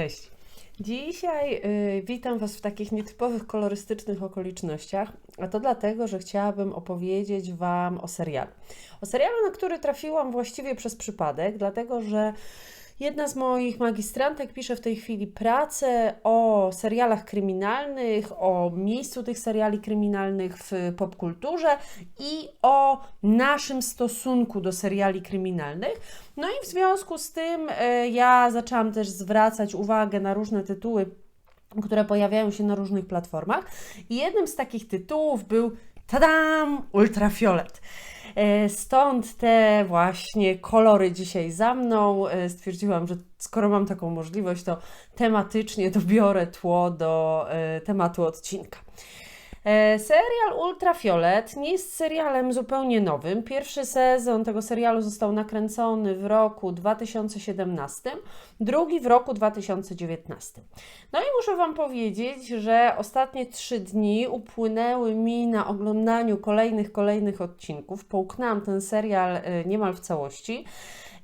Cześć. Dzisiaj y, witam Was w takich nietypowych, kolorystycznych okolicznościach, a to dlatego, że chciałabym opowiedzieć Wam o serialu. O serialu, na który trafiłam właściwie przez przypadek, dlatego że jedna z moich magistrantek pisze w tej chwili pracę o serialach kryminalnych, o miejscu tych seriali kryminalnych w popkulturze i o naszym stosunku do seriali kryminalnych. No i w związku z tym e, ja zaczęłam też zwracać uwagę na różne tytuły, które pojawiają się na różnych platformach. I jednym z takich tytułów był Tadam! Ultrafiolet. E, Stąd te właśnie kolory dzisiaj za mną. E, Stwierdziłam, że skoro mam taką możliwość, to tematycznie dobiorę tło do e, tematu odcinka. E, Serial Ultrafiolet nie jest serialem zupełnie nowym. Pierwszy sezon tego serialu został nakręcony w roku 2017, drugi w roku 2019. No i muszę Wam powiedzieć, że ostatnie trzy dni upłynęły mi na oglądaniu kolejnych, kolejnych odcinków. Połknęłam ten serial e, niemal w całości.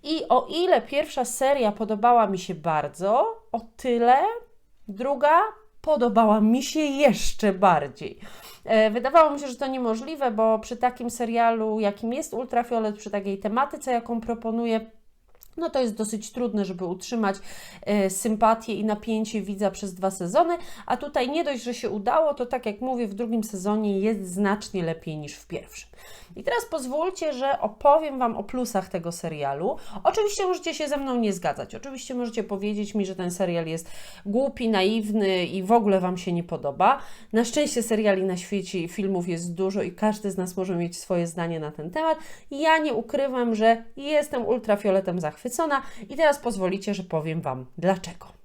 I o ile pierwsza seria podobała mi się bardzo, o tyle druga podobała mi się jeszcze bardziej. E, Wydawało mi się, że to niemożliwe, bo przy takim serialu, jakim jest Ultrafiolet, przy takiej tematyce, jaką proponuję, no to jest dosyć trudne, żeby utrzymać e, sympatię i napięcie widza przez dwa sezony, a tutaj nie dość, że się udało, to tak jak mówię, w drugim sezonie jest znacznie lepiej niż w pierwszym. I teraz pozwólcie, że opowiem Wam o plusach tego serialu. Oczywiście możecie się ze mną nie zgadzać. Oczywiście możecie powiedzieć mi, że ten serial jest głupi, naiwny i w ogóle Wam się nie podoba. Na szczęście seriali na świecie i filmów jest dużo i każdy z nas może mieć swoje zdanie na ten temat. Ja nie ukrywam, że jestem ultrafioletem zachwycona i teraz pozwolicie, że powiem Wam dlaczego.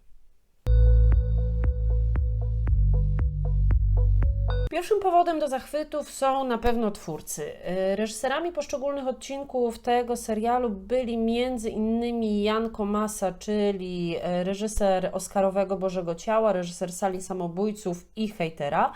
Pierwszym powodem do zachwytów są na pewno twórcy. Y, Reżyserami poszczególnych odcinków tego serialu byli między innymi Jan Komasa, czyli y, reżyser Oscarowego Bożego Ciała, reżyser Sali Samobójców i Hejtera,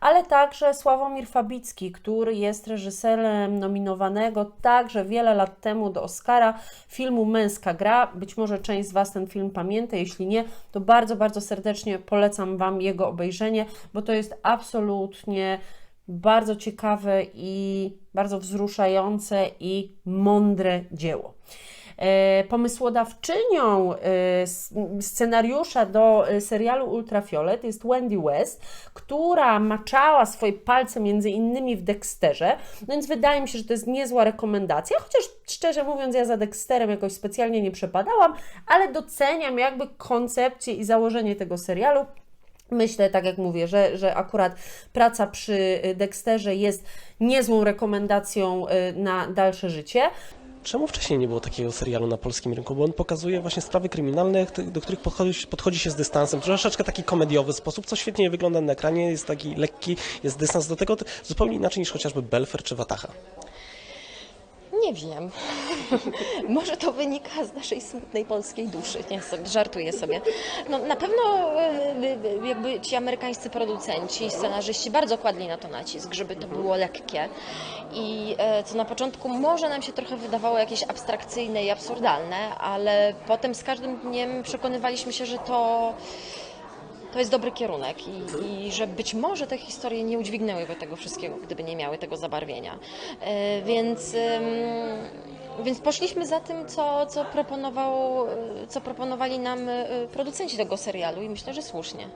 ale także Sławomir Fabicki, który jest reżyserem nominowanego także wiele lat temu do Oscara filmu Męska Gra. Być może część z Was ten film pamięta, jeśli nie, to bardzo, bardzo serdecznie polecam Wam jego obejrzenie, bo to jest absolutnie bardzo ciekawe i bardzo wzruszające i mądre dzieło. E, Pomysłodawczynią e, scenariusza do e, serialu Ultrafiolet jest Wendy West, która maczała swoje palce między innymi w Dexterze, no więc wydaje mi się, że to jest niezła rekomendacja, chociaż szczerze mówiąc ja za Dexterem jakoś specjalnie nie przepadałam, ale doceniam jakby koncepcję i założenie tego serialu. Myślę, tak jak mówię, że, że akurat praca przy y, Dexterze jest niezłą rekomendacją y, na dalsze życie. Czemu wcześniej nie było takiego serialu na polskim rynku? Bo on pokazuje właśnie sprawy kryminalne, do których podchodzi, podchodzi się z dystansem. Troszeczkę taki komediowy sposób, co świetnie wygląda na ekranie, jest taki lekki, jest dystans do tego, zupełnie inaczej niż chociażby Belfer czy Wataha. Nie wiem. Może to wynika z naszej smutnej polskiej duszy. Nie, sobie, żartuję sobie. No, na pewno e, jakby ci amerykańscy producenci, scenarzyści bardzo kładli na to nacisk, żeby to było lekkie. I e, co na początku może nam się trochę wydawało jakieś abstrakcyjne i absurdalne, ale potem z każdym dniem przekonywaliśmy się, że to to jest dobry kierunek i, i że być może te historie nie udźwignęłyby tego wszystkiego, gdyby nie miały tego zabarwienia. E, Więc, więc poszliśmy za tym, co, co, proponował, e, co proponowali nam e, producenci tego serialu i myślę, że słusznie.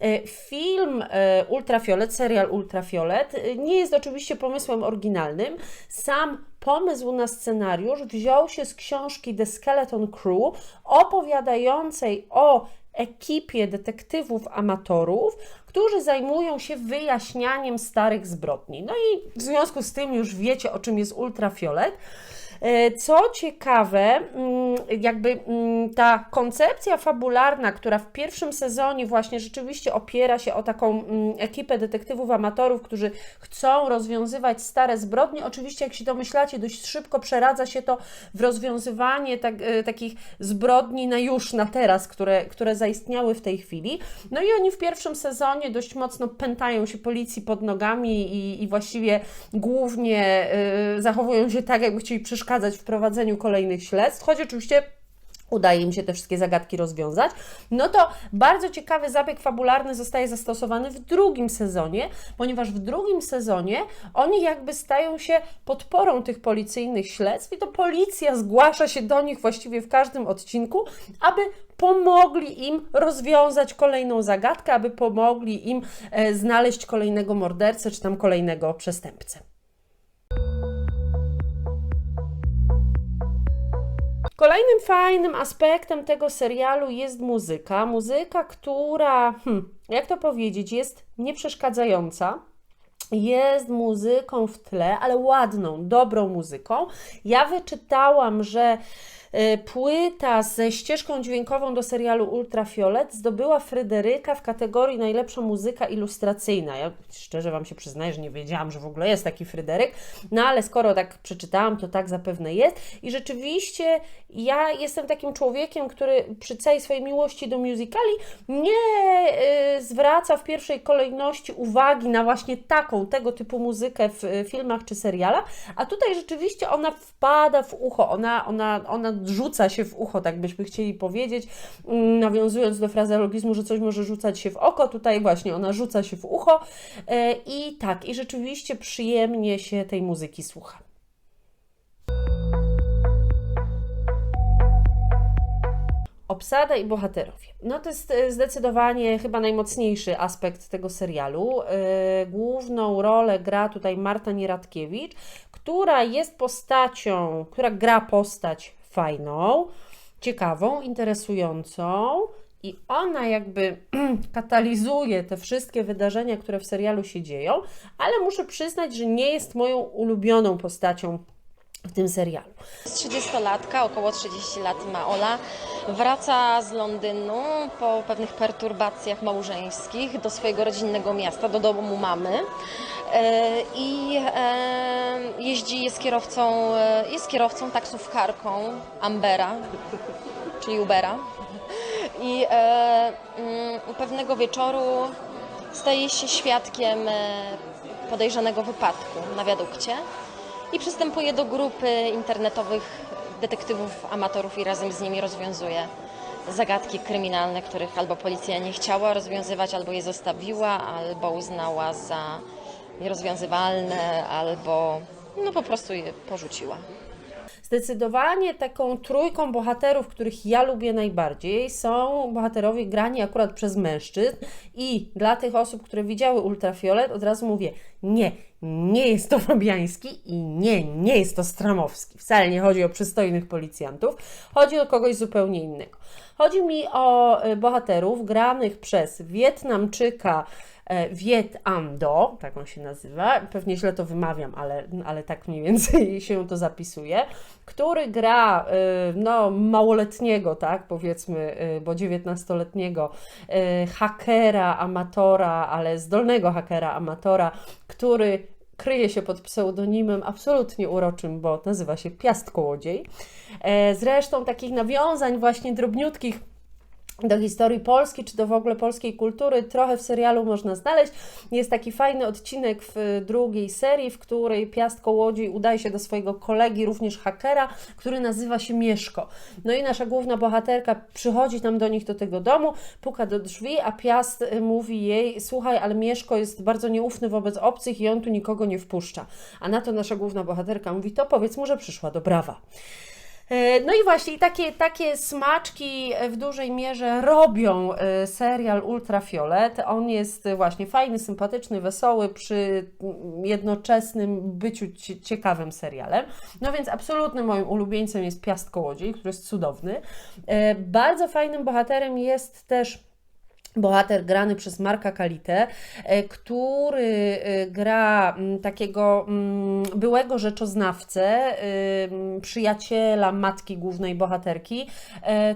E, Film e, Ultrafiolet, serial Ultrafiolet, e, nie jest oczywiście pomysłem oryginalnym. Sam pomysł na scenariusz wziął się z książki The Skeleton Crew, opowiadającej o ekipie detektywów amatorów, którzy zajmują się wyjaśnianiem starych zbrodni. No i w związku z tym już wiecie, o czym jest ultrafiolet. E, Co ciekawe, mm, jakby mm, ta koncepcja fabularna, która w pierwszym sezonie właśnie rzeczywiście opiera się o taką mm, ekipę detektywów amatorów, którzy chcą rozwiązywać stare zbrodnie, oczywiście jak się domyślacie, dość szybko przeradza się to w rozwiązywanie tak, e, takich zbrodni na już, na teraz, które, które zaistniały w tej chwili. No i oni w pierwszym sezonie dość mocno pętają się policji pod nogami i, i właściwie głównie y, zachowują się tak, jakby chcieli przeszkadzać w prowadzeniu kolejnych śledztw, choć oczywiście udaje im się te wszystkie zagadki rozwiązać, no to bardzo ciekawy zabieg fabularny zostaje zastosowany w drugim sezonie, ponieważ w drugim sezonie oni jakby stają się podporą tych policyjnych śledztw i to policja zgłasza się do nich właściwie w każdym odcinku, aby pomogli im rozwiązać kolejną zagadkę, aby pomogli im e, znaleźć kolejnego mordercę czy tam kolejnego przestępcę. Kolejnym fajnym aspektem tego serialu jest muzyka. Muzyka, która, hmm, jak to powiedzieć, jest nieprzeszkadzająca. Jest muzyką w tle, ale ładną, dobrą muzyką. Ja wyczytałam, że płyta ze ścieżką dźwiękową do serialu Ultrafiolet zdobyła Fryderyka w kategorii najlepsza muzyka ilustracyjna. Ja szczerze Wam się przyznaję, że nie wiedziałam, że w ogóle jest taki Fryderyk, no ale skoro tak przeczytałam, to tak zapewne jest. I rzeczywiście ja jestem takim człowiekiem, który przy całej swojej miłości do musicali nie y, zwraca w pierwszej kolejności uwagi na właśnie taką, tego typu muzykę w filmach czy serialach, a tutaj rzeczywiście ona wpada w ucho, ona, ona, ona rzuca się w ucho, tak byśmy chcieli powiedzieć, Mm, nawiązując do frazeologizmu, że coś może rzucać się w oko, tutaj właśnie ona rzuca się w ucho e, i tak, i rzeczywiście przyjemnie się tej muzyki słucha. Obsada i bohaterowie. No to jest e, zdecydowanie chyba najmocniejszy aspekt tego serialu. E, Główną rolę gra tutaj Marta Nieradkiewicz, która jest postacią, która gra postać fajną, ciekawą, interesującą. I ona jakby katalizuje te wszystkie wydarzenia, które w serialu się dzieją, ale muszę przyznać, że nie jest moją ulubioną postacią w tym serialu. Jest 30-latka, około 30 lat ma Ola. Wraca z Londynu po pewnych perturbacjach małżeńskich do swojego rodzinnego miasta, do domu mamy. E, I e, jeździ, jest kierowcą, e, jest kierowcą, taksówkarką Ambera, czyli Ubera. I mm, pewnego wieczoru staje się świadkiem podejrzanego wypadku na wiadukcie i przystępuje do grupy internetowych detektywów, amatorów i razem z nimi rozwiązuje zagadki kryminalne, których albo policja nie chciała rozwiązywać, albo je zostawiła, albo uznała za nierozwiązywalne, albo no po prostu je porzuciła. Zdecydowanie taką trójką bohaterów, których ja lubię najbardziej, są bohaterowie grani akurat przez mężczyzn. I dla tych osób, które widziały Ultrafiolet, od razu mówię: nie, nie jest to Fabiański i nie, nie jest to Stramowski. Wcale nie chodzi o przystojnych policjantów, chodzi o kogoś zupełnie innego. Chodzi mi o e, bohaterów granych przez Wietnamczyka. E, Viet Ando, tak on się nazywa, pewnie źle to wymawiam, ale, ale tak mniej więcej się to zapisuje, który gra y, no, małoletniego, tak powiedzmy, y, bo 19-letniego y, hakera, amatora, ale zdolnego hakera, amatora, który kryje się pod pseudonimem absolutnie uroczym, bo nazywa się Piast Kołodziej. E, Zresztą takich nawiązań właśnie drobniutkich do historii Polski, czy do w ogóle polskiej kultury, trochę w serialu można znaleźć. Jest taki fajny odcinek w drugiej serii, w której Piast Kołodziej udaje się do swojego kolegi, również hakera, który nazywa się Mieszko. No i nasza główna bohaterka przychodzi tam do nich do tego domu, puka do drzwi, a Piast y, mówi jej, słuchaj, ale Mieszko jest bardzo nieufny wobec obcych i on tu nikogo nie wpuszcza. A na to nasza główna bohaterka mówi, to powiedz mu, że przyszła do brawa. E, No i właśnie takie, takie smaczki w dużej mierze robią e, serial Ultrafiolet. On jest e, właśnie fajny, sympatyczny, wesoły przy mm, jednoczesnym byciu cie- ciekawym serialem. No więc absolutnym moim ulubieńcem jest Piast Kołodziej, który jest cudowny. Bardzo fajnym bohaterem jest też bohater grany przez Marka Kalitę, e, który e, gra takiego byłego rzeczoznawcę, e, przyjaciela matki głównej bohaterki.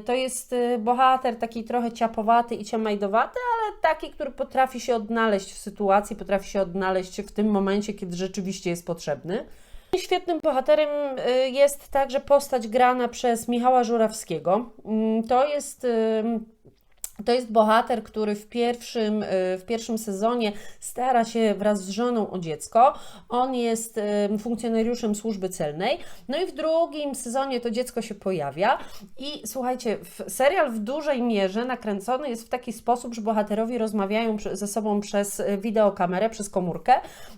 To jest bohater taki trochę ciapowaty i ciamajdowaty, ale taki, który potrafi się odnaleźć w sytuacji, potrafi się odnaleźć w tym momencie, kiedy rzeczywiście jest potrzebny. Świetnym bohaterem jest także postać grana przez Michała Żurawskiego. Mm, To jest To jest bohater, który w pierwszym, y, w pierwszym sezonie stara się wraz z żoną o dziecko. On jest y, funkcjonariuszem służby celnej. No i w drugim sezonie to dziecko się pojawia. I słuchajcie, serial w dużej mierze nakręcony jest w taki sposób, że bohaterowie rozmawiają ze sobą przez y, wideokamerę, przez komórkę.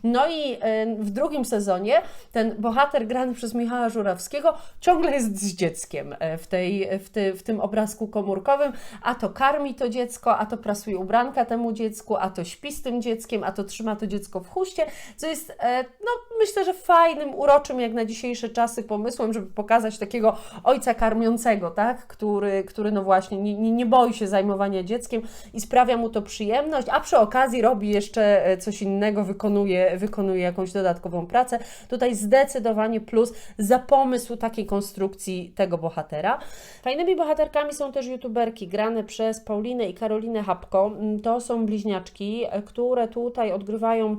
No i w drugim sezonie ten bohater grany przez Michała Żurawskiego ciągle jest z dzieckiem w, tej, w, ty, w tym obrazku komórkowym, a to karmi to dziecko, a to prasuje ubranka temu dziecku, a to śpi z tym dzieckiem, a to trzyma to dziecko w chuście, co jest, e, no myślę, że fajnym, uroczym jak na dzisiejsze czasy pomysłem, żeby pokazać takiego ojca karmiącego, tak, który, który no właśnie nie, nie, nie boi się zajmowania dzieckiem i sprawia mu to przyjemność, a przy okazji robi jeszcze e, coś innego, wykonuje, wykonuje jakąś dodatkową pracę. Tutaj zdecydowanie plus za pomysł takiej konstrukcji tego bohatera. Fajnymi bohaterkami są też youtuberki grane przez Paulinę i Karolinę Hapko. Mm, To są bliźniaczki, e, które tutaj odgrywają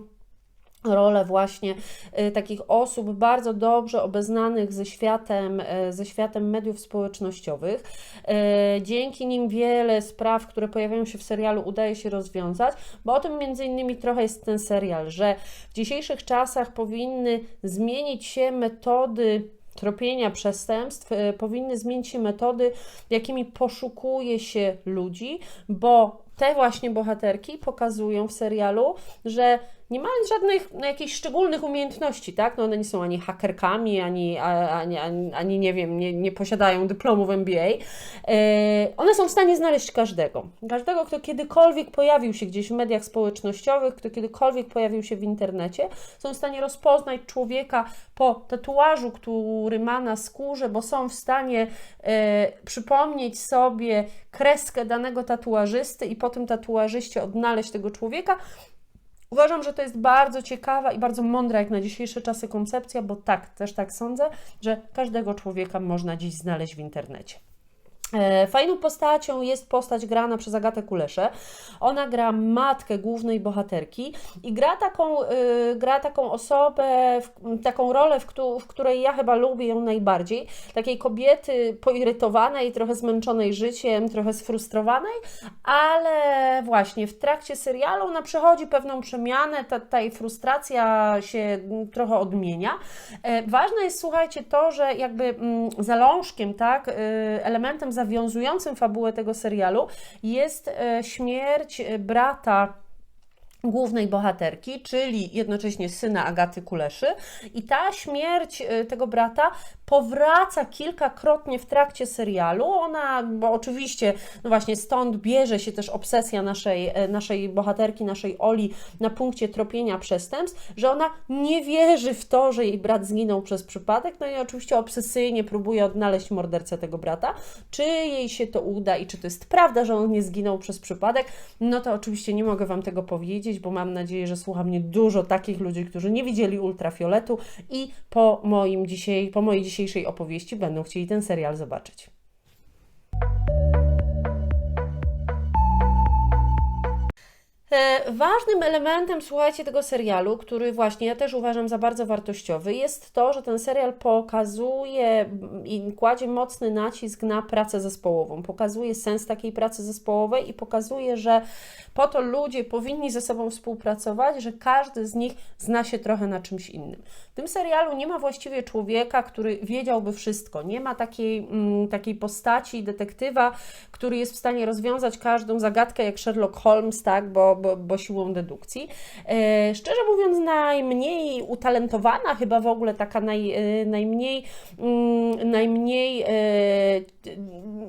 rolę właśnie y, takich osób bardzo dobrze obeznanych ze światem, y, ze światem mediów społecznościowych. Dzięki nim wiele spraw, które pojawiają się w serialu, udaje się rozwiązać, bo o tym między innymi trochę jest ten serial, że w dzisiejszych czasach powinny zmienić się metody tropienia przestępstw, y, powinny zmienić się metody, jakimi poszukuje się ludzi, bo te właśnie bohaterki pokazują w serialu, że nie mając żadnych no, jakichś szczególnych umiejętności, tak? No one nie są ani hakerkami, ani, ani, ani, ani nie wiem, nie, nie posiadają dyplomów MBA. E, one są w stanie znaleźć każdego. Każdego, kto kiedykolwiek pojawił się gdzieś w mediach społecznościowych, kto kiedykolwiek pojawił się w internecie, są w stanie rozpoznać człowieka po tatuażu, który ma na skórze, bo są w stanie e, przypomnieć sobie kreskę danego tatuażysty i po tym tatuażyście odnaleźć tego człowieka. Uważam, że to jest bardzo ciekawa i bardzo mądra jak na dzisiejsze czasy koncepcja, bo tak, też tak sądzę, że każdego człowieka można dziś znaleźć w internecie. E, Fajną postacią jest postać grana przez Agatę Kuleszę. Ona gra matkę głównej bohaterki i gra taką, y, gra taką osobę, taką rolę, w, któ- w której ja chyba lubię ją najbardziej. Takiej kobiety poirytowanej, trochę zmęczonej życiem, trochę sfrustrowanej, ale właśnie w trakcie serialu ona przechodzi pewną przemianę, ta, ta jej frustracja się trochę odmienia. E, Ważne jest, słuchajcie, to, że jakby mm, zalążkiem, tak, elementem zawiązującym fabułę tego serialu jest e, śmierć e, brata głównej bohaterki, czyli jednocześnie syna Agaty Kuleszy. I ta śmierć y, tego brata powraca kilkakrotnie w trakcie serialu. Ona, bo oczywiście, no właśnie stąd bierze się też obsesja naszej, e, naszej bohaterki, naszej Oli na punkcie tropienia przestępstw, że ona nie wierzy w to, że jej brat zginął przez przypadek, no i oczywiście obsesyjnie próbuje odnaleźć mordercę tego brata. Czy jej się to uda i czy to jest prawda, że on nie zginął przez przypadek, no to oczywiście nie mogę Wam tego powiedzieć, bo mam nadzieję, że słucha mnie dużo takich ludzi, którzy nie widzieli ultrafioletu i po, moim dzisiaj, po mojej dzisiejszej opowieści będą chcieli ten serial zobaczyć. Ważnym elementem, słuchajcie, tego serialu, który właśnie ja też uważam za bardzo wartościowy, jest to, że ten serial pokazuje i kładzie mocny nacisk na pracę zespołową. Pokazuje sens takiej pracy zespołowej i pokazuje, że po to ludzie powinni ze sobą współpracować, że każdy z nich zna się trochę na czymś innym. W tym serialu nie ma właściwie człowieka, który wiedziałby wszystko. Nie ma takiej, mm, takiej postaci detektywa, który jest w stanie rozwiązać każdą zagadkę jak Sherlock Holmes, tak, bo, bo, bo siłą dedukcji. E, szczerze mówiąc, najmniej utalentowana, chyba w ogóle taka naj, e, najmniej, mm, najmniej e,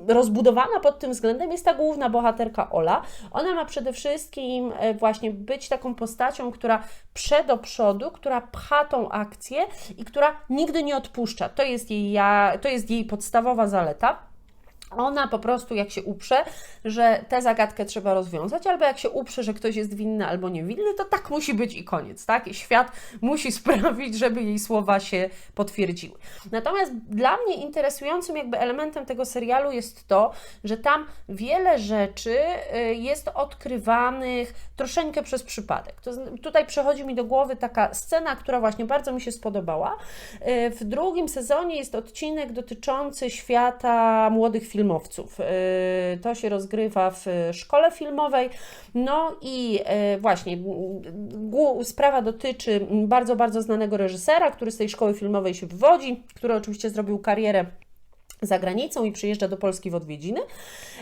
rozbudowana pod tym względem jest ta główna bohaterka Ola. Ona ma przede wszystkim właśnie być taką postacią, która prze do przodu, która pcha tą akcję i która nigdy nie odpuszcza. To jest jej, ja, to jest jej podstawowa zaleta. Ona po prostu, jak się uprze, że tę zagadkę trzeba rozwiązać, albo jak się uprze, że ktoś jest winny albo niewinny, to tak musi być i koniec, tak? I świat musi sprawić, żeby jej słowa się potwierdziły. Natomiast dla mnie interesującym jakby elementem tego serialu jest to, że tam wiele rzeczy y, jest odkrywanych troszeczkę przez przypadek. To, tutaj przychodzi mi do głowy taka scena, która właśnie bardzo mi się spodobała. Y, W drugim sezonie jest odcinek dotyczący świata młodych filmowców filmowców. E, To się rozgrywa w szkole filmowej. No i e, właśnie sprawa dotyczy bardzo, bardzo znanego reżysera, który z tej szkoły filmowej się wywodzi, który oczywiście zrobił karierę za granicą i przyjeżdża do Polski w odwiedziny.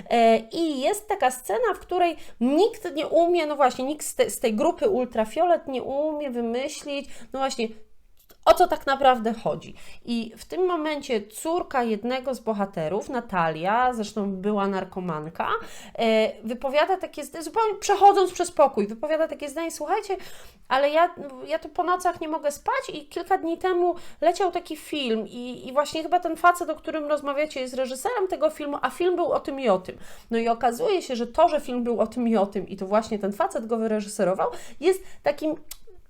E, I jest taka scena, w której nikt nie umie, no właśnie, nikt z, te, z tej grupy ultrafiolet nie umie wymyślić, no właśnie, o co tak naprawdę chodzi. I w tym momencie córka jednego z bohaterów, Natalia, zresztą była narkomanka, e, wypowiada takie, zda- zupełnie przechodząc przez pokój, wypowiada takie zdanie, słuchajcie, ale ja, ja tu po nocach nie mogę spać i kilka dni temu leciał taki film i, i właśnie chyba ten facet, o którym rozmawiacie, jest reżyserem tego filmu, a film był o tym i o tym. No i okazuje się, że to, że film był o tym i o tym i to właśnie ten facet go wyreżyserował, jest takim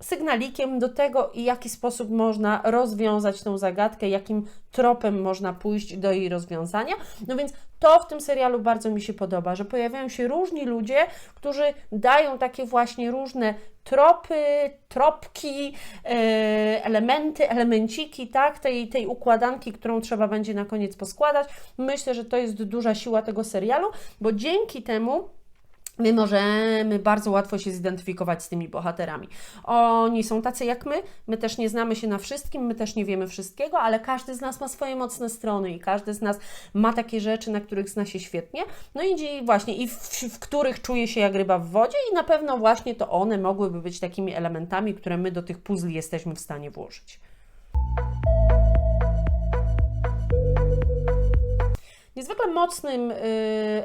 sygnalikiem do tego, i jaki sposób można rozwiązać tą zagadkę, jakim tropem można pójść do jej rozwiązania. No więc to w tym serialu bardzo mi się podoba, że pojawiają się różni ludzie, którzy dają takie właśnie różne tropy, tropki, e, elementy, elemenciki, tak, tej, tej układanki, którą trzeba będzie na koniec poskładać. Myślę, że to jest duża siła tego serialu, bo dzięki temu my możemy bardzo łatwo się zidentyfikować z tymi bohaterami. Oni są tacy jak my, my też nie znamy się na wszystkim, my też nie wiemy wszystkiego, ale każdy z nas ma swoje mocne strony i każdy z nas ma takie rzeczy, na których zna się świetnie, no i właśnie i w, w których czuje się jak ryba w wodzie i na pewno właśnie to one mogłyby być takimi elementami, które my do tych puzli jesteśmy w stanie włożyć. Niezwykle mocnym y,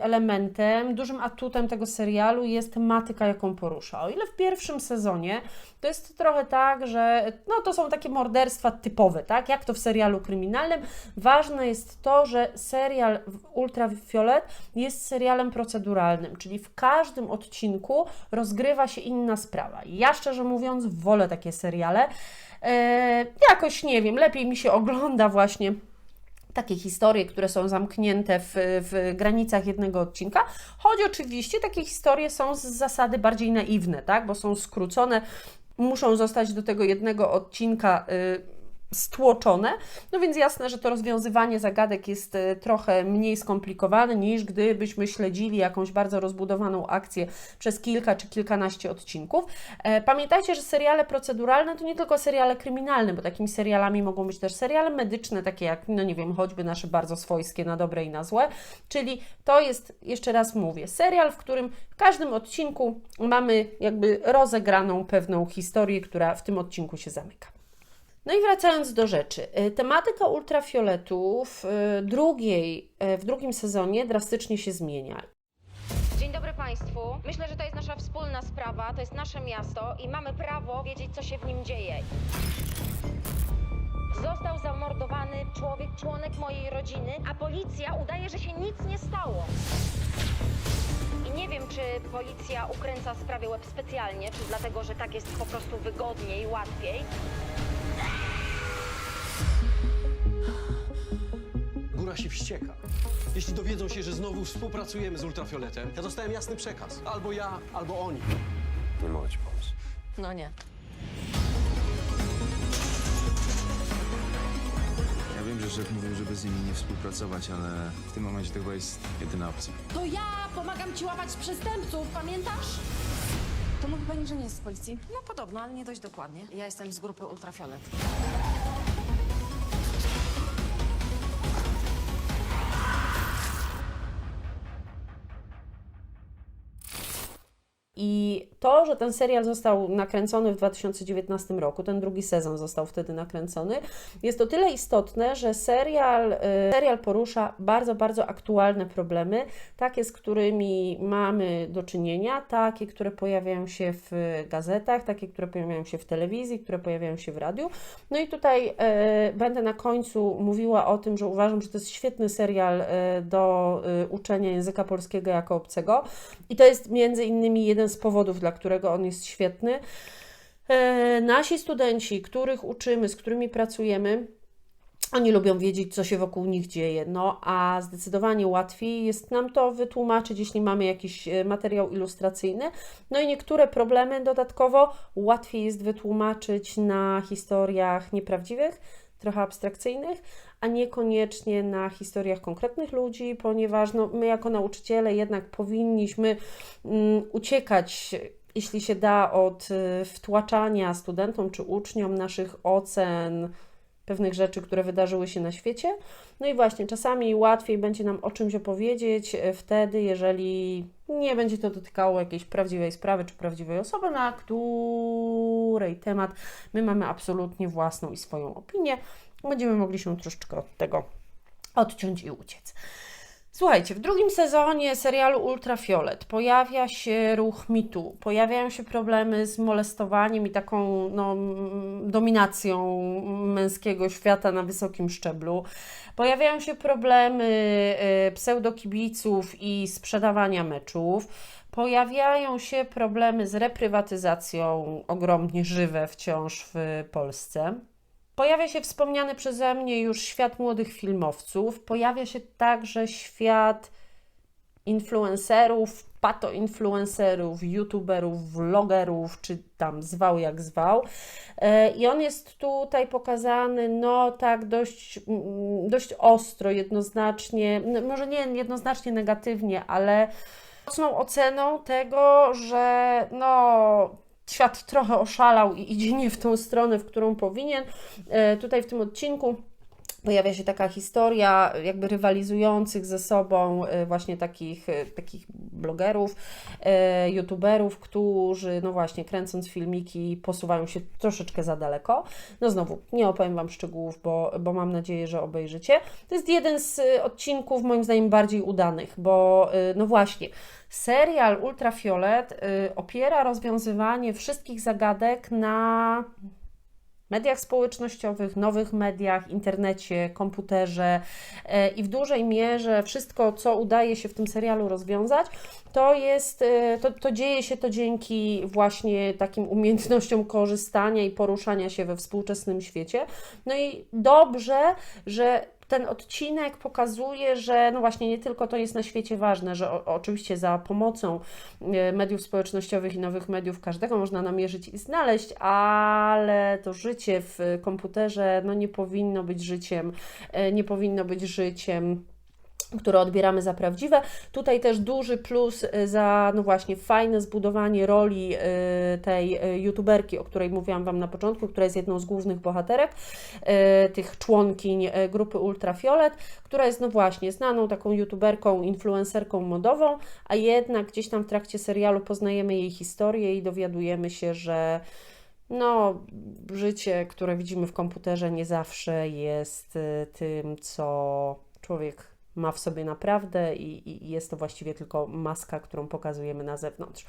elementem, dużym atutem tego serialu jest tematyka, jaką porusza. O ile w pierwszym sezonie to jest trochę tak, że no, to są takie morderstwa typowe, tak? Jak to w serialu kryminalnym. Ważne jest to, że serial Ultraviolet jest serialem proceduralnym, czyli w każdym odcinku rozgrywa się inna sprawa. Ja szczerze mówiąc wolę takie seriale. E, jakoś nie wiem, lepiej mi się ogląda właśnie takie historie, które są zamknięte w, w granicach jednego odcinka, choć oczywiście takie historie są z zasady bardziej naiwne, tak? bo są skrócone, muszą zostać do tego jednego odcinka y, stłoczone, no więc jasne, że to rozwiązywanie zagadek jest y, trochę mniej skomplikowane niż gdybyśmy śledzili jakąś bardzo rozbudowaną akcję przez kilka czy kilkanaście odcinków. E, Pamiętajcie, że seriale proceduralne to nie tylko seriale kryminalne, bo takimi serialami mogą być też seriale medyczne, takie jak, no nie wiem, choćby nasze bardzo swojskie na dobre i na złe, czyli to jest, jeszcze raz mówię, serial, w którym w każdym odcinku mamy jakby rozegraną pewną historię, która w tym odcinku się zamyka. No i wracając do rzeczy. y, Tematyka ultrafioletu w, y, drugiej, y, w drugim sezonie drastycznie się zmienia. Dzień dobry Państwu. Myślę, że to jest nasza wspólna sprawa, to jest nasze miasto i mamy prawo wiedzieć, co się w nim dzieje. Został zamordowany człowiek, członek mojej rodziny, a policja udaje, że się nic nie stało. I nie wiem, czy policja ukręca sprawę web specjalnie, czy dlatego, że tak jest po prostu wygodniej, łatwiej. Góra się wścieka. Jeśli dowiedzą się, że znowu współpracujemy z ultrafioletem, ja dostałem jasny przekaz. Albo ja, albo oni. Nie mogę ci pomóc. No nie. Ja wiem, że szef mówił, żeby z nimi nie współpracować, ale w tym momencie to chyba jest jedyna opcja. To ja pomagam ci łapać przestępców, pamiętasz? To mówi pani, że nie jest z policji? No podobno, ale nie dość dokładnie. Ja jestem z grupy Ultrafiolet. I to, że ten serial został nakręcony w 2019 roku, ten drugi sezon został wtedy nakręcony, jest o tyle istotne, że serial, y, serial porusza bardzo, bardzo aktualne problemy, takie, z którymi mamy do czynienia, takie, które pojawiają się w gazetach, takie, które pojawiają się w telewizji, które pojawiają się w radiu. No i tutaj y, będę na końcu mówiła o tym, że uważam, że to jest świetny serial y, do uczenia języka polskiego jako obcego. I to jest między innymi jeden z powodów, dla którego on jest świetny. E, Nasi studenci, których uczymy, z którymi pracujemy, oni lubią wiedzieć, co się wokół nich dzieje, no a zdecydowanie łatwiej jest nam to wytłumaczyć, jeśli mamy jakiś e, materiał ilustracyjny. No i niektóre problemy dodatkowo łatwiej jest wytłumaczyć na historiach nieprawdziwych, trochę abstrakcyjnych, a niekoniecznie na historiach konkretnych ludzi, ponieważ no, my jako nauczyciele jednak powinniśmy mm, uciekać, jeśli się da, od y, wtłaczania studentom czy uczniom naszych ocen pewnych rzeczy, które wydarzyły się na świecie. No i właśnie, czasami łatwiej będzie nam o czymś opowiedzieć e, wtedy, jeżeli nie będzie to dotykało jakiejś prawdziwej sprawy czy prawdziwej osoby, na której temat my mamy absolutnie własną i swoją opinię. Będziemy mogli się troszeczkę od tego odciąć i uciec. Słuchajcie, w drugim sezonie serialu Ultrafiolet pojawia się ruch mitu, pojawiają się problemy z molestowaniem i taką no, dominacją męskiego świata na wysokim szczeblu. Pojawiają się problemy y, pseudokibiców i sprzedawania meczów. Pojawiają się problemy z reprywatyzacją, ogromnie żywe wciąż w Polsce. Pojawia się wspomniany przeze mnie już świat młodych filmowców, pojawia się także świat influencerów, patoinfluencerów, youtuberów, vlogerów, czy tam zwał jak zwał. E, I on jest tutaj pokazany, no tak, dość, mm, dość ostro, jednoznacznie, no, może nie jednoznacznie negatywnie, ale mocną oceną tego, że no, świat trochę oszalał i idzie nie w tą stronę, w którą powinien. E, Tutaj w tym odcinku pojawia się taka historia jakby rywalizujących ze sobą e, właśnie takich, e, takich blogerów, e, youtuberów, którzy no właśnie kręcąc filmiki posuwają się troszeczkę za daleko. No znowu, nie opowiem Wam szczegółów, bo, bo mam nadzieję, że obejrzycie. To jest jeden z odcinków moim zdaniem bardziej udanych, bo no właśnie, serial Ultrafiolet opiera rozwiązywanie wszystkich zagadek na mediach społecznościowych, nowych mediach, internecie, komputerze e, i w dużej mierze wszystko, co udaje się w tym serialu rozwiązać, to jest, e, to, to dzieje się to dzięki właśnie takim umiejętnościom korzystania i poruszania się we współczesnym świecie. No i dobrze, że ten odcinek pokazuje, że no właśnie nie tylko to jest na świecie ważne, że o, oczywiście za pomocą e, mediów społecznościowych i nowych mediów każdego można namierzyć i znaleźć, ale to życie w komputerze no nie powinno być życiem, e, nie powinno być życiem które odbieramy za prawdziwe. Tutaj też duży plus y, za, no właśnie, fajne zbudowanie roli y, tej y, youtuberki, o której mówiłam Wam na początku, która jest jedną z głównych bohaterek, tych członkiń grupy Ultrafiolet, która jest, no właśnie, znaną taką youtuberką, influencerką modową, a jednak gdzieś tam w trakcie serialu poznajemy jej historię i dowiadujemy się, że no, życie, które widzimy w komputerze, nie zawsze jest tym, co człowiek ma w sobie naprawdę i, i jest to właściwie tylko maska, którą pokazujemy na zewnątrz.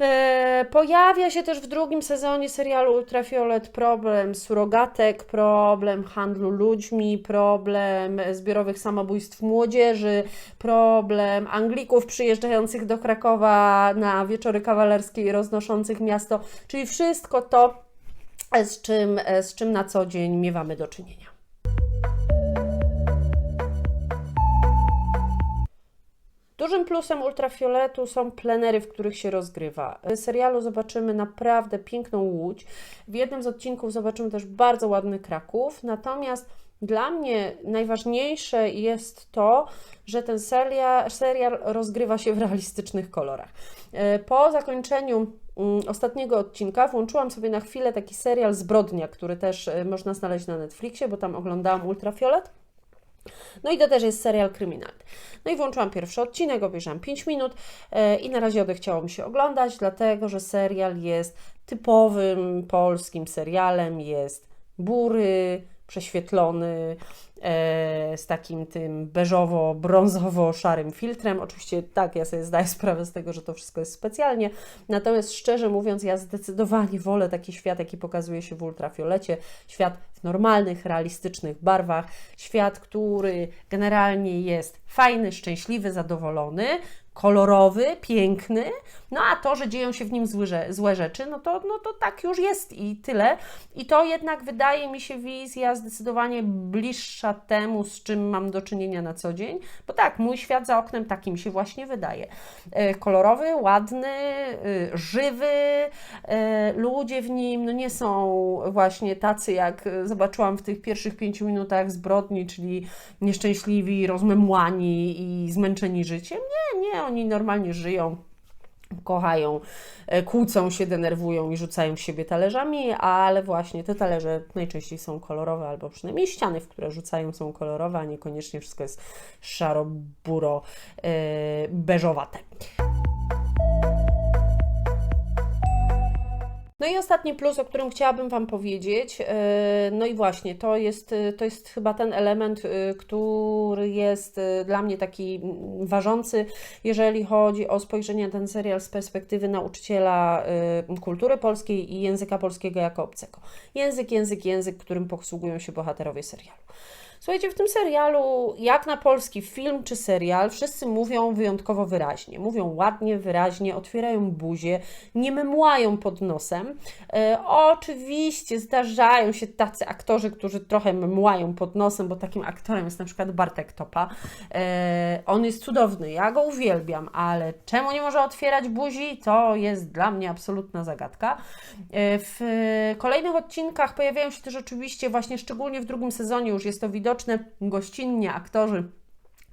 E, Pojawia się też w drugim sezonie serialu Ultrafiolet problem surogatek, problem handlu ludźmi, problem zbiorowych samobójstw młodzieży, problem Anglików przyjeżdżających do Krakowa na wieczory kawalerskie i roznoszących miasto, czyli wszystko to, z czym, z czym na co dzień miewamy do czynienia. Dużym plusem ultrafioletu są plenery, w których się rozgrywa. W serialu zobaczymy naprawdę piękną łódź. W jednym z odcinków zobaczymy też bardzo ładny Kraków. Natomiast dla mnie najważniejsze jest to, że ten serial, serial rozgrywa się w realistycznych kolorach. E, Po zakończeniu mm, ostatniego odcinka włączyłam sobie na chwilę taki serial Zbrodnia, który też e, można znaleźć na Netflixie, bo tam oglądałam Ultrafiolet. No i to też jest serial kryminalny. No i włączyłam pierwszy odcinek, obejrzałam 5 minut e, i na razie odechciało mi się oglądać, dlatego że serial jest typowym polskim serialem, jest bury, prześwietlony, e, z takim tym beżowo-brązowo-szarym filtrem. Oczywiście tak, ja sobie zdaję sprawę z tego, że to wszystko jest specjalnie, natomiast szczerze mówiąc, ja zdecydowanie wolę taki świat, jaki pokazuje się w ultrafiolecie, świat w normalnych, realistycznych barwach, świat, który generalnie jest fajny, szczęśliwy, zadowolony, kolorowy, piękny, no a to, że dzieją się w nim złe, złe rzeczy, no to, no to tak już jest i tyle. I to jednak wydaje mi się wizja zdecydowanie bliższa temu, z czym mam do czynienia na co dzień, bo tak, mój świat za oknem taki mi się właśnie wydaje. E, Kolorowy, ładny, y, żywy, e, ludzie w nim no nie są właśnie tacy, jak zobaczyłam w tych pierwszych pięciu minutach zbrodni, czyli nieszczęśliwi, rozmemłani i zmęczeni życiem. Nie, nie, oni normalnie żyją, kochają, e, kłócą się, denerwują i rzucają w siebie talerzami, ale właśnie te talerze najczęściej są kolorowe, albo przynajmniej ściany, w które rzucają są kolorowe, a niekoniecznie wszystko jest szaro-buro, i ostatni plus, o którym chciałabym Wam powiedzieć, e, no i właśnie, to jest, e, to jest chyba ten element, e, który jest dla mnie taki ważący, jeżeli chodzi o spojrzenie na ten serial z perspektywy nauczyciela kultury polskiej i języka polskiego jako obcego. Język, język, język, którym posługują się bohaterowie serialu. Słuchajcie, w tym serialu, jak na polski film czy serial, wszyscy mówią wyjątkowo wyraźnie. Mówią ładnie, wyraźnie, otwierają buzię, nie memłają pod nosem. E, oczywiście zdarzają się tacy aktorzy, którzy trochę memłają pod nosem, bo takim aktorem jest na przykład Bartek Topa. E, on jest cudowny, ja go uwielbiam, ale czemu nie może otwierać buzi, to jest dla mnie absolutna zagadka. E, w kolejnych odcinkach pojawiają się też oczywiście, właśnie szczególnie w drugim sezonie już jest to widoczne, gościnnie aktorzy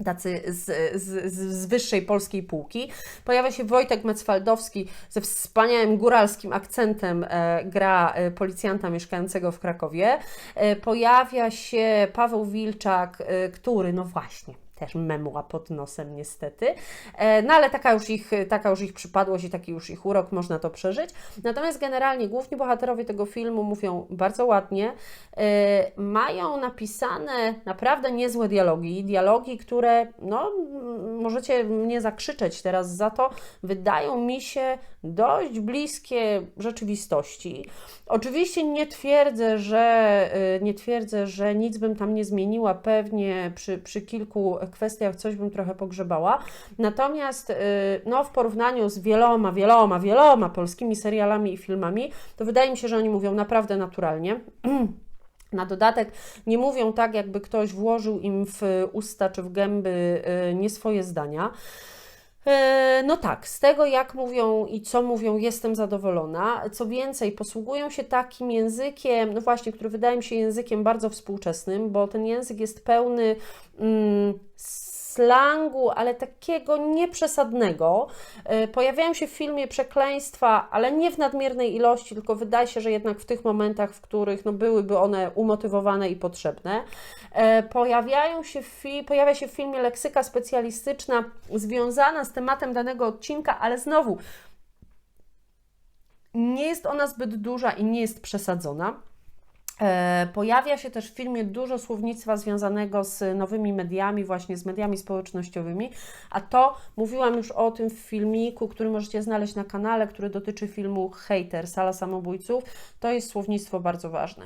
tacy z, z, z z wyższej polskiej półki. Pojawia się Wojtek Mecwaldowski ze wspaniałym góralskim akcentem, e, gra e, policjanta mieszkającego w Krakowie. E, pojawia się Paweł Wilczak, e, który, no właśnie, też memła pod nosem niestety, E, no ale taka już, ich, taka już ich przypadłość i taki już ich urok, można to przeżyć. Natomiast generalnie główni bohaterowie tego filmu mówią bardzo ładnie, e, mają napisane naprawdę niezłe dialogi, dialogi, które, no możecie mnie zakrzyczeć teraz za to, wydają mi się dość bliskie rzeczywistości. Oczywiście nie twierdzę, że y, nie twierdzę, że nic bym tam nie zmieniła, pewnie przy, przy kilku kwestiach coś bym trochę pogrzebała. Natomiast y, no, w porównaniu z wieloma, wieloma, wieloma polskimi serialami i filmami, to wydaje mi się, że oni mówią naprawdę naturalnie. Na dodatek nie mówią tak, jakby ktoś włożył im w usta czy w gęby y, nie swoje zdania. E, No tak, z tego jak mówią i co mówią, jestem zadowolona. Co więcej, posługują się takim językiem, no właśnie, który wydaje mi się językiem bardzo współczesnym, bo ten język jest pełny mm, slangu, ale takiego nieprzesadnego. E, Pojawiają się w filmie przekleństwa, ale nie w nadmiernej ilości, tylko wydaje się, że jednak w tych momentach, w których no, byłyby one umotywowane i potrzebne. E, Pojawiają się pojawia się w filmie leksyka specjalistyczna związana z tematem danego odcinka, ale znowu nie jest ona zbyt duża i nie jest przesadzona. E, Pojawia się też w filmie dużo słownictwa związanego z nowymi mediami, właśnie z mediami społecznościowymi, a to mówiłam już o tym w filmiku, który możecie znaleźć na kanale, który dotyczy filmu Hater, Sala Samobójców. To jest słownictwo bardzo ważne.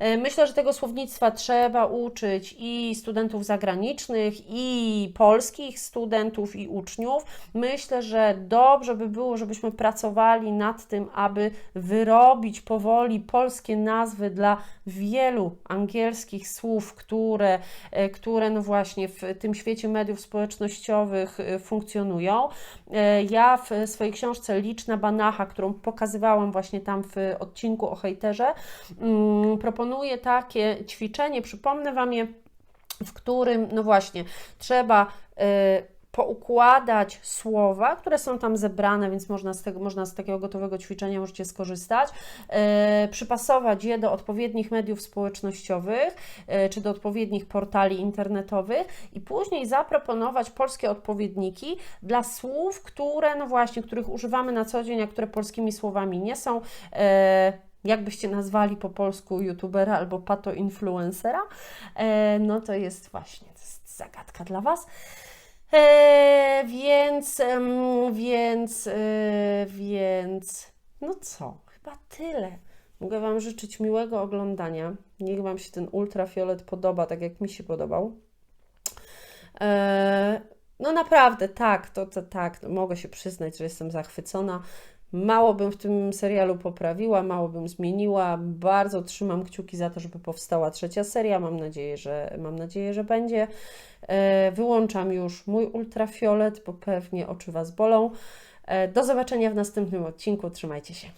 E, Myślę, że tego słownictwa trzeba uczyć i studentów zagranicznych, i polskich studentów, i uczniów. Myślę, że dobrze by było, żebyśmy pracowali nad tym, aby wyrobić powoli polskie nazwy dla wielu angielskich słów, które, e, które no właśnie w tym świecie mediów społecznościowych e, funkcjonują. Ja w swojej książce Liczna Banacha, którą pokazywałam właśnie tam w odcinku o hejterze, mm, proponuję takie ćwiczenie, przypomnę Wam je, w którym, no właśnie, trzeba y, poukładać słowa, które są tam zebrane, więc można z, tego, można z takiego gotowego ćwiczenia możecie skorzystać, y, przypasować je do odpowiednich mediów społecznościowych, y, czy do odpowiednich portali internetowych i później zaproponować polskie odpowiedniki dla słów, które, no właśnie, których używamy na co dzień, a które polskimi słowami nie są. Jak byście nazwali po polsku youtubera albo pato influencera, e, no to jest właśnie to jest zagadka dla Was. E, więc, więc, e, więc, no co, chyba tyle. Mogę Wam życzyć miłego oglądania. Niech Wam się ten ultrafiolet podoba, tak jak mi się podobał. No naprawdę, tak, to, to tak, mogę się przyznać, że jestem zachwycona. Mało bym w tym serialu poprawiła, mało bym zmieniła. Bardzo trzymam kciuki za to, żeby powstała trzecia seria. Mam nadzieję, że, mam nadzieję, że będzie. E, Wyłączam już mój ultrafiolet, bo pewnie oczy Was bolą. E, Do zobaczenia w następnym odcinku. Trzymajcie się.